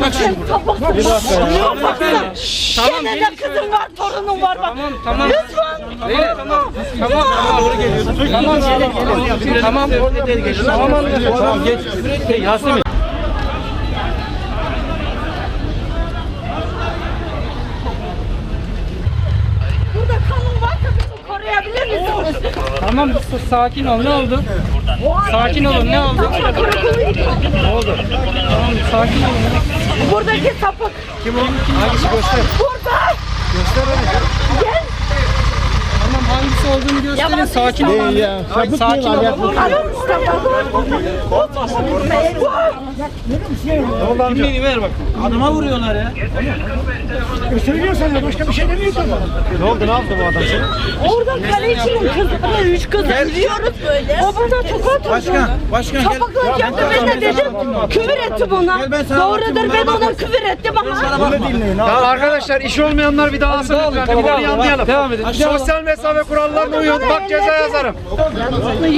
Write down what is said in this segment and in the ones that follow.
Kapaksın. Bir dakika ya. Kapaksın. Tamam, Gene de kızım var, torunum var bak. Tamam tamam. Lütfen. Tamam tamam. Tamam tamam doğru geliyorsun. Tamam gelin. Tamam orada geç. Tamam anne. Tamam geç. Hey Yasemin. Burada kanun varsa bizi koruyabilir misiniz? Tamam sus, sakin ol. Ne oldu? Sakin olun. Ne oldu? Ne oldu? Tamam sakin olun. Buradaki sapık. Kim oldu? Hangisi göster. Burada. Göster hadi. Olduğunu gösterin. Sakin değil olun. ya. Ay, Sapık Sakin ya. olun. Kimliğini ver bak. Adama vuruyorlar ya. Söylüyor sana başka bir şey demiyor ki. Ne oldu? Ne yaptı bu adam seni? Orada kalecinin kızı, üç kız biliyoruz böyle. O bana çok oturdu. Başkan, başkan gel. Yaptı ben de dedim. Küfür etti buna. Doğrudur ben ona küfür ettim ama. Bunu dinleyin. Ya arkadaşlar iş olmayanlar bir dağılsın Dağılın, lütfen. Bir devam, anlayalım. devam edin. Sosyal mesafe kurallarına uyun. Bak ceza yazarım.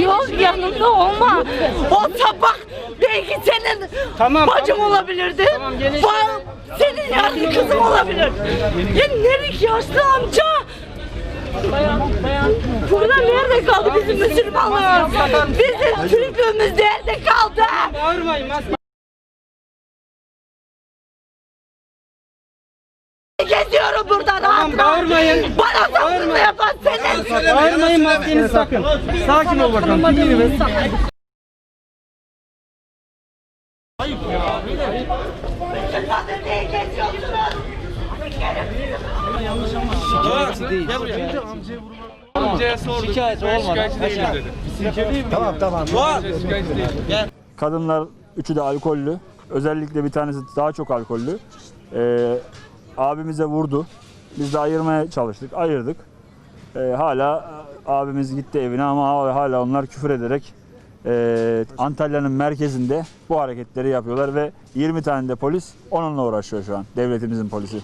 Yok yanımda olma. O sapık belki senin Tamam, bacım tamam. olabilirdi. Tamam, gelin. Senin yarın kızım olabilir. Ya Nerik yaşlı amca. Burada nerede kaldı bizim Müslümanlar? Bizim Türklüğümüz nerede kaldı? Bağırmayın. Geziyorum burada rahat rahat. bağırmayın. Bana sapıklık yapan senin. Bağırmayın maskenizi takın. Sakin ol bakalım. Kimliğini ver. Kadın niye geziyorsunuz? Amcaya sorduk. Şikayet olmadı. Şikayetçi değilim dedi. Kadınlar üçü de alkollü. Özellikle bir tanesi daha çok alkollü. Ee, abimize vurdu. Biz de ayırmaya çalıştık. Ayırdık. Ee, hala e, abimiz gitti evine ama hala onlar küfür ederek e, Antalya'nın merkezinde bu hareketleri yapıyorlar ve 20 tane de polis onunla uğraşıyor şu an. Devletimizin polisi.